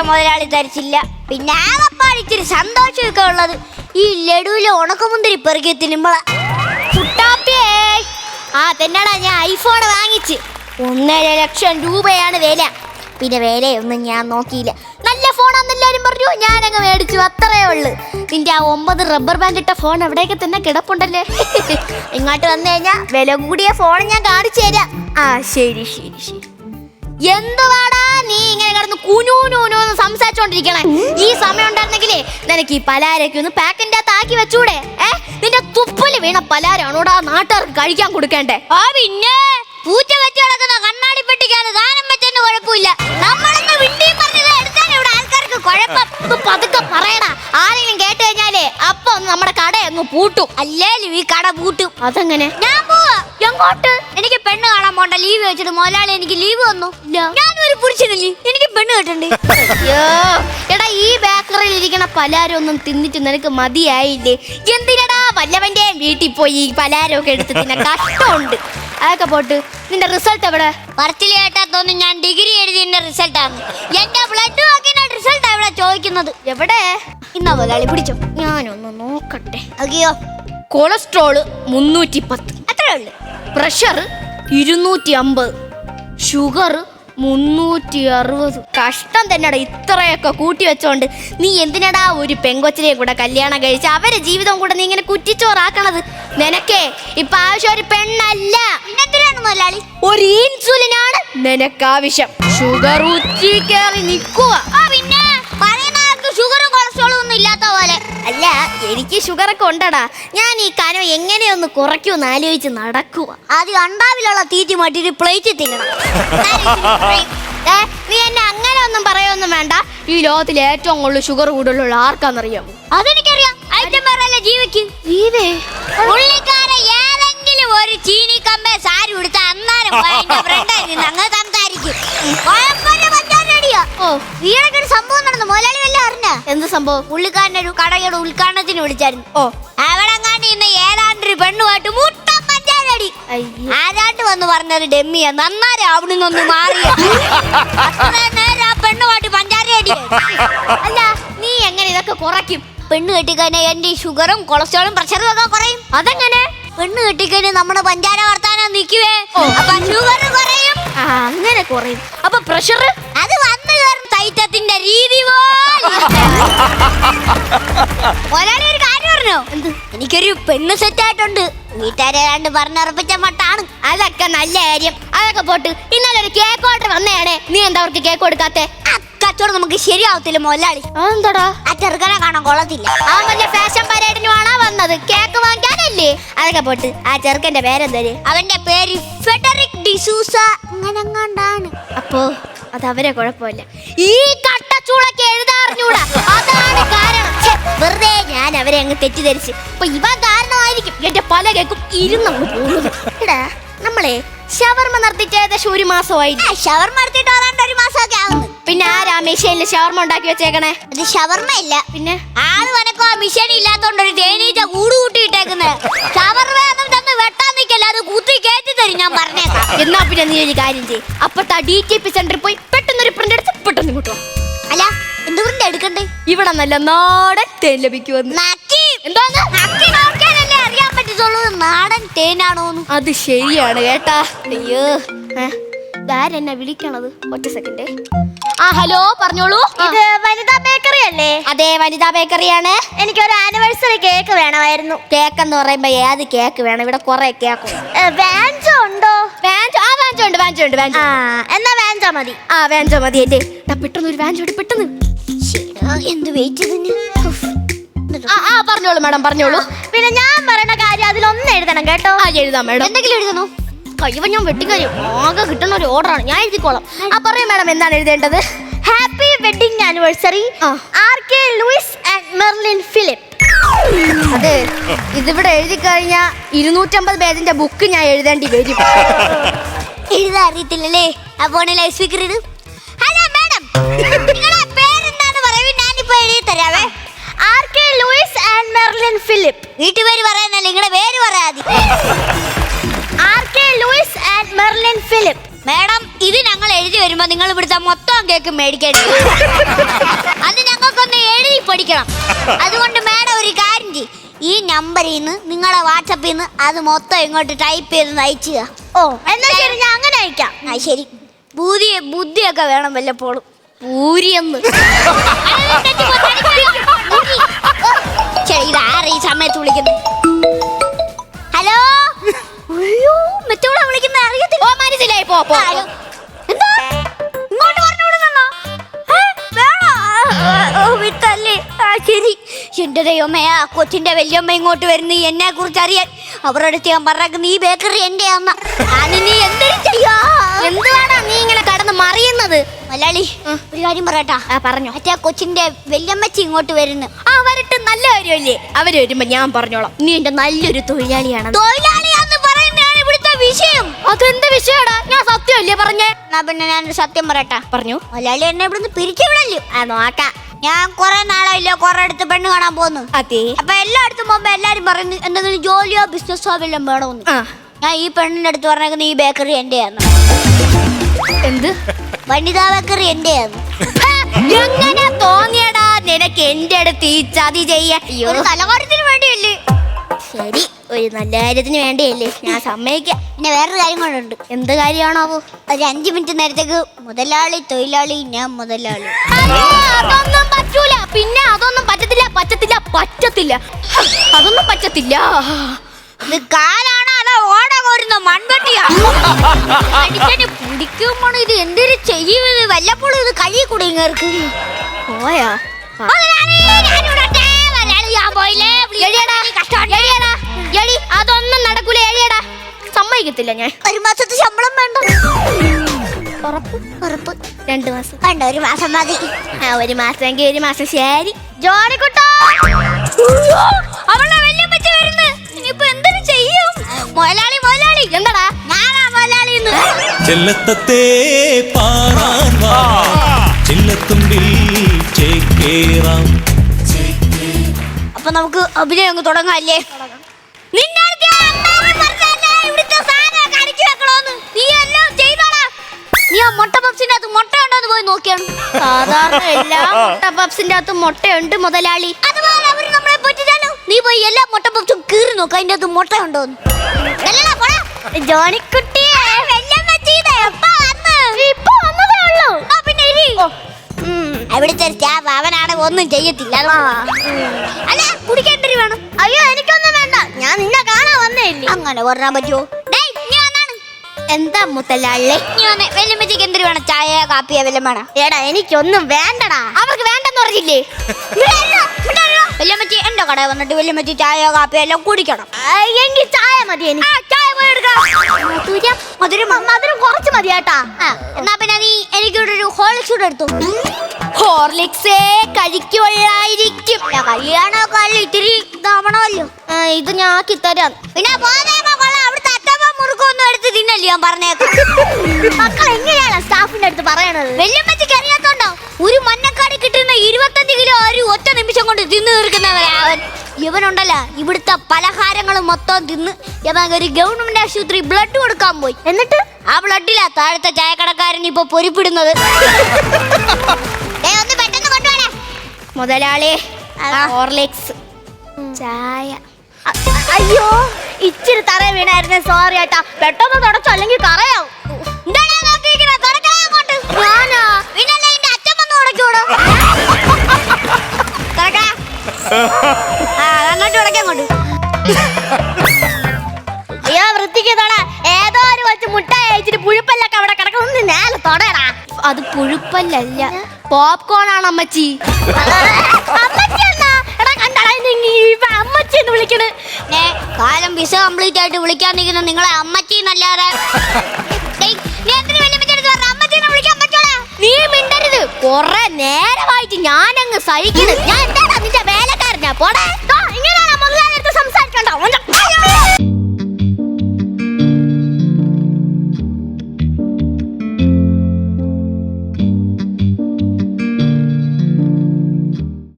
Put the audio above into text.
ഇവിടുത്തെ മുതലാളി തരിച്ചില്ല പിന്നെ ആകപ്പാട് ഇച്ചിരി സന്തോഷമൊക്കെ ഉള്ളത്. ഈ ലഡുവിലെ ഉണക്കമുന്തിരി പെറുക്കി തിന്നുമ്പോളാ ആ തന്നെടാ ഞാൻ ഐഫോൺ വാങ്ങിച്ച്. ഒന്നര ലക്ഷം രൂപയാണ് വില. പിന്നെ വിലയൊന്നും ഞാൻ നോക്കിയില്ല. നല്ല ഫോണാന്ന് എല്ലാവരും പറഞ്ഞു. ഞാൻ അങ്ങ് മേടിച്ചു. അത്രേ ഉള്ളു. നിന്റെ ആ ഒമ്പത് റബ്ബർ ബാൻഡ് ഇട്ട ഫോൺ എവിടെയൊക്കെ തന്നെ കിടപ്പുണ്ടല്ലേ? ഇങ്ങോട്ട് വന്നു കഴിഞ്ഞാൽ വില കൂടിയ ഫോൺ ഞാൻ കാണിച്ചു തരാം. ആ ശരി ശരി ശരി. എന്തുവാടാ നീ ഇങ്ങനെ കിടന്ന് കുനൂനൂനൂന്ന് സംസാരിച്ചോണ്ടിരിക്കണേ? ഈ സമയം ഉണ്ടായിരുന്നെങ്കിലേ നിനക്ക് ഈ പലാരൊക്കെ ഒന്ന് പാക്കിന്റെ അകത്ത് ആക്കി വെച്ചൂടെ? ഏ? നിന്റെ തുപ്പൽ വീണ പലാരാണോടാ നാട്ടുകാർക്ക് കഴിക്കാൻ കൊടുക്കേണ്ടേ? ആ പിന്നെ പൂച്ച വെച്ച് കിടക്കുന്ന കണ്ണാടി പെട്ടിക്കാണ് ദാനം വെച്ചതിന് കുഴപ്പമില്ല. നമ്മളൊന്ന് വിണ്ടി പറഞ്ഞത് എടുത്താൽ ഇവിടെ ആൾക്കാർക്ക് കുഴപ്പം. ഒന്ന് പതുക്കെ പറയടാ. ആരെങ്കിലും കേട്ട് കഴിഞ്ഞാലേ അപ്പൊ ഒന്ന് നമ്മുടെ കട അങ്ങ് പൂട്ടും. അല്ലേലും ഈ കട പൂട്ടും. അതെങ്ങനെ? ഞാൻ പോവാ. എങ്ങോട്ട്? പോണ്ട ലീവ് വെച്ചിട്ട് മുതലാളി എനിക്ക് ലീവ് വന്നു ഒരു പുരുഷനല്ലേ? എനിക്ക് പെണ്ണ് കിട്ടണ്ടേ? അയ്യോ. എടാ ഈ ബേക്കറിയിൽ ഇരിക്കണ പലാരം ഒന്നും തിന്നിട്ട് നിനക്ക് മതിയായില്ലേ? എന്തിനടാ വല്ലവന്റെ വീട്ടിൽ പോയി ഈ പലാരമൊക്കെ എടുത്ത് തിന്നെ കഷ്ടമുണ്ട്? അതൊക്കെ പോട്ട്. നിന്റെ റിസൾട്ട് എവിടെ? പറച്ചിൽ തോന്നുന്നു ഞാൻ ഡിഗ്രി എഴുതിയതിന്റെ റിസൾട്ട് ആണ് എന്റെ ബ്ലഡ് നോക്കിയ റിസൾട്ട് ഇവിടെ ചോദിക്കുന്നത്. എവിടെ? ഇന്നാ മുതലാളി പിടിച്ചോ. ഞാനൊന്ന് നോക്കട്ടെ. അയ്യോ. കൊളസ്ട്രോൾ മുന്നൂറ്റി പത്ത് അത്രേ ഉള്ളു. പ്രഷർ ഇരുന്നൂറ്റി അമ്പത് ഷുഗർ മുന്നൂറ്റി അറുപത് കഷ്ടം തന്നെടാ ഇത്രയൊക്കെ കൂട്ടി വെച്ചോണ്ട്. നീ എന്തിനടാ ഒരു പെങ്കൊച്ചിനെ കൂടെ കല്യാണം കഴിച്ച് അവരെ ജീവിതം കൂടെ നീ ഇങ്ങനെ കുറ്റിച്ചോറാക്കണത്? നിനക്കേ ഇപ്പൊ ആവശ്യം ഒരു പെണ്ണല്ല. ഒരു ഇൻസുലിനാണ് നിനക്കാവശ്യം. ഷുഗർ ഉച്ചി കയറി നിൽക്കുക. പിന്നെ? അല്ല എനിക്ക് ഷുഗറൊക്കെ ഉണ്ടടാ. ഞാൻ ഈ കനം എങ്ങനെയൊന്ന് കുറയ്ക്കുമെന്ന് ആലോചിച്ച് നടക്കുക ആദ്യം അണ്ടാവിലുള്ള തീറ്റി മാറ്റിട്ട് പ്ലേറ്റ് തിന്നണം. ഏ, നീ എന്നെ അങ്ങനെ ഒന്നും പറയൊന്നും വേണ്ട. ഈ ലോകത്തിൽ ഏറ്റവും കൂടുതൽ ഷുഗർ കൂടുതലുള്ള ആർക്കാന്നറിയാമോ അതെനിക്കറിയാം. ഐറ്റം പറയല്ലേ ജീവിക്ക് ജീവേ. പുള്ളിക്കാരെ എന്ത് സംഭവം? പുള്ളിക്കാരൻ ഒരു കടയുടെ ഉദ്ഘാടനത്തിന് വിളിച്ചായിരുന്നു. ഓ അവിടെ ഇന്ന് ഇന്ന് ഏതാണ്ടൊരു പെണ്ണുമായിട്ട് മുട്ട പഞ്ചാരടി ആരാണ്ട് വന്ന് പറഞ്ഞത് ഡെമ്മിയ? നന്നാരെ അവിടെ നിന്നൊന്ന് മാറിയ. അത്ര നേരം ആ പെണ്ണുമായിട്ട് പഞ്ചാരടി അല്ല നീ എങ്ങനെ ഇതൊക്കെ കുറയ്ക്കും? പെണ്ണ് കെട്ടിക്കഴിഞ്ഞാൽ എന്റെ ഈ ഷുഗറും കൊളസ്ട്രോളും പ്രഷറും ഒക്കെ കുറയും. അതെങ്ങനെ? പെണ്ണ് കെട്ടിക്കഴിഞ്ഞാൽ നമ്മുടെ പഞ്ചാര വർത്താനം നിൽക്കുവേ. അപ്പൊ ഷുഗർ കുറയും. അങ്ങനെ കുറയും. അപ്പൊ പ്രഷർ അത് എനിക്കൊരു പെണ്ണ് സെറ്റ് ആയിട്ടുണ്ട് വീട്ടുകാരെ രണ്ട് പറഞ്ഞുറപ്പിച്ച മട്ടാണ്. അതൊക്കെ നല്ല കാര്യം. അതൊക്കെ പോട്ട് ഇന്നലെ ഒരു കേക്ക് ഓർഡർ വന്നേണേ നീ എന്താ അവർക്ക് കേക്ക് കൊടുക്കാത്തെ? കച്ചവടം നമുക്ക് ശരിയാവത്തില്ല മൊല്ലാളി അതെന്താടാ? ആ ചെറുക്കനെ കാണാൻ കൊള്ളത്തില്ല. ആ വല്ല ഫാഷൻ പരേഡിനുമാണോ വന്നത്. കേക്ക് വാങ്ങിക്കാനല്ലേ? അതൊക്കെ പോട്ട് ആ ചെറുക്കന്റെ പേരെന്തര്? അവന്റെ പേര് ഫെഡറിക് ഡിസൂസ അങ്ങനെ അപ്പോ അത് അവരെ കുഴപ്പമില്ല. ഈ കട്ടച്ചൂളൊക്കെ എഴുതാറിഞ്ഞൂടാ. അതാണ് കാരണം. ഛെ, വെറുതെ ഞാൻ അവരെ അങ്ങ് തെറ്റിദ്ധരിച്ച്. അപ്പൊ ഇവ കാരണമായിരിക്കും. എന്റെ പല കേക്കും ഇരുന്നങ്ങ് പോകുന്നത്. എടാ നമ്മളെ ഷവർമ നടത്തിച്ച് ഏകദേശം ഒരു മാസമായി. ഷവർമ എടുത്തിട്ട് ഏതാണ്ട് ഒരു മാസമൊക്കെ ആവുന്നു. പിന്നെ ആരാ മെഷീനിൽ ഷവർമ ഉണ്ടാക്കി വെച്ചേക്കണേ? അത് ഷവർമ ഇല്ല പിന്നെ? ആൾ വനക്കോ മിഷൻ ഇല്ലാത്തോണ്ട് ഒരു തേനീച്ച കൂട് കൂട്ടിയിട്ടേക്കുന്നത് ഷവർമ ഒന്നും തന്ന് വെട്ടാൻ നിൽക്കല്ല അത് കുത്തി കയറ്റി തരും ഞാൻ പറഞ്ഞേക്കാം. എന്നാ പിന്നെ നീ ഒരു കാര്യം ചെയ്യും. അപ്പത്തെ ഡി ടി പി സെന്ററിൽ പോയി പെട്ടെന്ന് ഒരു പ്രിന്റ് എടുത്ത് പെട്ടെന്ന് കിട്ടും അല്ല എന്തുകൊണ്ട് എടുക്കണ്ടേ? ഇവിടെ നല്ല നാടൻ തേൻ ലഭിക്കുമെന്ന്. എന്തോന്ന്? നക്കി നോക്കിയാലല്ലേ അറിയാൻ പറ്റത്തുള്ളൂ. നാടൻ തേനാണോ അത് ശരിയാണ് കേട്ടാ. അയ്യോ. ഇതാരെന്നെ വിളിക്കണത്? ഒറ്റ സെക്കൻഡ്. ആ ഹലോ പറഞ്ഞോളൂ. ഇത് വനിതാ ബേക്കറി അല്ലേ? അതെ വനിതാ ബേക്കറിയാണ്. എനിക്ക് ഒരു ആനിവേഴ്സറി കേക്ക് വേണമായിരുന്നു. കേക്ക് എന്ന് പറയുമ്പോ ഏത് കേക്ക് വേണം? ഇവിടെ കുറെ കേക്ക് ഉണ്ടോ? വാഞ്ചോ ഉണ്ട് വാഞ്ചോ ഉണ്ട് വാഞ്ചോ ആ എന്നാ വാഞ്ചോ മതി. ആ വാഞ്ചോ മതി എന്റെ. പെട്ടെന്ന് ഒരു വാഞ്ചോ ഉണ്ട് പെട്ടെന്ന്. എന്ത് വെയിറ്റ് ആ ആ പറഞ്ഞോളൂ മാഡം പറഞ്ഞോളൂ. പിന്നെ ഞാൻ പറയുന്ന കാര്യം അതിലൊന്ന് എഴുതണം കേട്ടോ. ആ എഴുതാം മാഡം. എന്തെങ്കിലും എഴുതണോ? കഴിവ ഞാൻ വെട്ടിക്കഴിയും ആകെ കിട്ടുന്ന ഒരു ഓർഡറാണ് ഞാൻ എഴുതിക്കോളാം. ആ പറയൂ മാഡം എന്താണ് എഴുതേണ്ടത്? Happy wedding anniversary R K Louis and Merlin Philip അതെ ഇതിവിടെ എഴുതി കഴിഞ്ഞാൽ ഇരുന്നൂറ്റമ്പത് പേജിന്റെ ബുക്ക് ഞാൻ എഴുതേണ്ടി വരും. എഴുതാൻ അറിയത്തില്ലല്ലേ അപ്പോൾ ലൈഫ് സ്പീക്കർ ഇത് ഹലോ മാഡം നിങ്ങളുടെ പേരെന്താന്ന് ഞാൻ ഞാനിപ്പോ എഴുതി തരാവേ. R K Louis and Merlin Philip. വീട്ടുപേര് പറയാനല്ല നിങ്ങളുടെ പേര് പറയാതി. R K Louis and Merlin Philip. Madam ഇത് ഞങ്ങൾ എഴുതി വരുമ്പോ നിങ്ങൾ ഇവിടുത്തെ മൊത്തം കേക്ക് മേടിക്കേണ്ടി വരും. അത് ഞങ്ങൾക്കൊന്ന് എഴുതി പഠിക്കണം. അതുകൊണ്ട് മാഡം ഒരു കാര്യം ഈ നമ്പറിൽ നിന്ന് നിങ്ങളെ വാട്സപ്പിൽ നിന്ന് അത് മൊത്തം ഇങ്ങോട്ട് ടൈപ്പ് ചെയ്ത് അയച്ചു ഓ എന്നാ ശരി ഞാൻ അങ്ങനെ അയക്കാം. ആ ശരി. ബുദ്ധി ബുദ്ധിയൊക്കെ വേണം വല്ലപ്പോഴും. പൂരിയെന്ന് ശരി ഈ സമയത്ത് വിളിക്കുന്നത്? ഹലോ? അയ്യോ മെത്തോളാ വിളിക്കുന്നത്? അറിയത്തില്ല. ഓ മനസ്സിലായി. പോ പോ ഹലോ എന്താ? ഇങ്ങോട്ട് വേണോ? ആ, ഓ വിട്ടല്ലേ. ആ ശരി. എന്റെ ദൈവമേ ആ കൊച്ചിന്റെ വല്യമ്മ ഇങ്ങോട്ട് വരുന്നു. എന്നെ കുറിച്ച് അറിയാൻ. അവരോട് ഞാൻ പറഞ്ഞേക്കുന്ന നീ ബേക്കറി എന്റെ അമ്മ. നീ എന്തൊരു ചെയ്യാ? എന്തുവാടാ നീ ഇങ്ങനെ കടന്ന് മറിയുന്നത്? മലയാളി ഒരു കാര്യം പറയട്ടാ. ആ പറഞ്ഞു. മറ്റേ കൊച്ചിന്റെ വല്യമ്മച്ചി ഇങ്ങോട്ട് വരുന്നു. ആ വരട്ടെ നല്ല കാര്യമല്ലേ? അവർ വരുമ്പോ ഞാൻ പറഞ്ഞോളാം. നീ എന്റെ നല്ലൊരു തൊഴിലാളിയാണ് തൊഴിലാളിയാന്ന് പറയുന്നതാണ് ഇവിടുത്തെ വിഷയം. അതെന്ത് വിഷയടാ ഞാൻ സത്യമല്ലേ പറഞ്ഞേ? എന്നാ പിന്നെ ഞാൻ സത്യം പറയട്ടാ. പറഞ്ഞു. മലയാളി എന്നെ ഇവിടുന്ന് പിരിച്ചു വിടല്ലോ ആ നോക്കാം. ഞാൻ കുറെ നാളായില്ലോ കുറെ അടുത്ത് പെണ്ണ് കാണാൻ പോകുന്നു അതെ. അപ്പൊ എല്ലായിടത്തും പോകുമ്പോ എല്ലാരും പറയുന്നു എന്തെങ്കിലും ജോലിയോ ബിസിനസ്സോ വല്ലതും വേണമെന്ന് ആ. ഞാൻ ഈ പെണ്ണിന്റെ അടുത്ത് പറഞ്ഞേക്കുന്ന ഈ ബേക്കറി എന്റെയാണ് എന്ത്? വനിതാ ബേക്കറി എന്റെയാണ് എങ്ങനെ തോന്നിയടാ നിനക്ക് എന്റെ അടുത്ത് ഈ ചതി ചെയ്യാൻ? ഒരു വേണ്ടിയല്ലേ? ശരി. ഒരു നല്ല കാര്യത്തിന് വേണ്ടിയല്ലേ. ഞാൻ സമ്മതിക്കാം. പിന്നെ വേറൊരു കാര്യം കൊണ്ടുണ്ട് എന്ത് കാര്യമാണോ ഒരു അഞ്ചു മിനിറ്റ് നേരത്തേക്ക് മുതലാളി തൊഴിലാളി ഞാൻ മുതലാളി. അതൊന്നും പറ്റൂല. പിന്നെ അതൊന്നും പറ്റത്തില്ല പറ്റത്തില്ല പറ്റത്തില്ല. അതൊന്നും പറ്റത്തില്ല. ഇത് കാലാണോ അതോ ഓട കോരുന്ന മൺവെട്ടിയാ? അടിച്ചടി പിടിക്കുമ്പോൾ ഇത് എന്തൊരു ചെയ്യുന്നത്? വല്ലപ്പോഴും ഇത് കൈ കൂടെ ഇങ്ങേർക്ക് പോയാ? ഞാൻ പോയില്ലേ? എഴിയടാ. എഴിയടാ എഴി അതൊന്നും നടക്കൂല. എഴിയടാ സമ്മതിക്കത്തില്ല ഞാൻ. ഒരു മാസത്തെ ശമ്പളം വേണ്ട? ഉറപ്പ്? ഉറപ്പ്. രണ്ടു മാസം. വേണ്ട ഒരു മാസം മതി. ആ ഒരു മാസമെങ്കിൽ ഒരു മാസം. ശരി. ജോണിക്കുട്ടാ അവളെ വല്യമ്മച്ച വരുന്നു. ഇനിയിപ്പോ എന്തിനു ചെയ്യും? മുതലാളി മുതലാളി. എന്താടാ? ഞാനാ മുതലാളി ചെല്ലത്തത്തെ പാറാൻ വാ. ചില്ലത്തുമ്പിൽ ചേക്കേറാം. അപ്പൊ നമുക്ക് അഭിനയം അങ്ങ് തുടങ്ങാല്ലേ? സാധാരണ എല്ലാ മുട്ട പപ്സിന്റെ അകത്ത് മുട്ടയുണ്ട് മുതലാളി. അതുപോലെ നമ്മളെ പറ്റിച്ചാലോ? നീ പോയി എല്ലാ മുട്ട പപ്സും കീറി നോക്ക് അതിന്റെ അകത്ത് മുട്ട ഉണ്ടോന്ന് പോടാ. ജോണിക്കുട്ടിയെ? ഇപ്പൊ വന്നതേ ഉള്ളൂ. പിന്നെ. അവിടുത്തെ സ്റ്റാഫ് അവനാണ് ഒന്നും ചെയ്യത്തില്ല. അല്ല കുടിക്കേണ്ടി വേണം. അയ്യോ എനിക്കൊന്നും വേണ്ട. ഞാൻ നിന്നെ കാണാൻ വന്നേ അങ്ങനെ പറഞ്ഞാൻ പറ്റുമോ എന്താ മുത്തലാളി? വെല്ലുമ്പച്ചേക്ക് എന്തിനു വേണം? ചായ കാപ്പിയോ വല്ലതും വേണം? എടാ എനിക്കൊന്നും വേണ്ടടാ. അവർക്ക് വേണ്ടെന്ന് പറഞ്ഞില്ലേ? വെല്ലുമ്പച്ചി എന്റെ കടയിൽ വന്നിട്ട് വെല്ലുമ്പച്ചി ചായയോ കാപ്പിയോ എല്ലാം കുടിക്കണം. എങ്കിൽ ചായ മതി എനിക്ക്. മധുരം കുറച്ച് മതി കേട്ടാ. എന്നാ പിന്നെ നീ എനിക്കിവിടെ ഒരു ഹോളിക്സൂടെ എടുത്തു. ഹോർലിക്സേ കഴിക്കുള്ളായിരിക്കും കല്യാണോ ഇത്തിരി ഇതാവണമല്ലോ ഇത് ഞാൻ തരാം. പിന്നെ പോന്നേക്കോ ഞാൻ മക്കൾ സ്റ്റാഫിന്റെ അടുത്ത് ഒരു മഞ്ഞക്കാടി കിട്ടുന്ന ഇരുപത്തഞ്ച് കിലോ ഒറ്റ നിമിഷം കൊണ്ട് തിന്നു തീർക്കുന്നവരാ ഇവനുണ്ടല്ല ഇവിടുത്തെ പലഹാരങ്ങൾ മൊത്തം തിന്ന് ഇവൻ ഒരു ഗവൺമെന്റ് ആശുപത്രി ബ്ലഡ് കൊടുക്കാൻ പോയി. എന്നിട്ട്? ആ ബ്ലഡിലാ താഴത്തെ ചായക്കടക്കാരൻ ഇപ്പൊ പൊരിപ്പിടുന്നത്. ദേ, ഒന്ന് പെട്ടെന്ന് കൊണ്ടുപോണേ. മുതലാളി. ഹോർലിക്സ് ചായ. അയ്യോ ഇച്ചിരി തറ വീണായിരുന്നു സോറി ഏട്ടാ. പെട്ടെന്ന് തുടച്ചോ അല്ലെങ്കിൽ കറയാവും അങ്ങോട്ട്. ഞാനാ? അച്ഛൻ വന്ന് അങ്ങോട്ട് തുടക്കാം അങ്ങോട്ട്. അയ്യോ വൃത്തിക്ക് തൊട. ഏതോ ഒരു കൊച്ചു മുട്ട അയച്ചിട്ട് പുഴുപ്പല്ലൊക്കെ അവിടെ കിടക്കണം നേരെ തൊടടാ. അത് പുഴുപ്പല്ലല്ല. പോപ്കോൺ ആണ് അമ്മച്ചി. അമ്മച്ചി എന്നാ? കാലം വിസ കംപ്ലീറ്റ് ആയിട്ട് നിങ്ങളെ അമ്മച്ചി എന്നല്ലാതെ. നീ മിണ്ടരുത്. ഞാനങ്ങ് സഹിക്കണ്. ഞാൻ എന്താടാ നിന്റെ വേലക്കാരനാ? പോടെ 打王者哎呀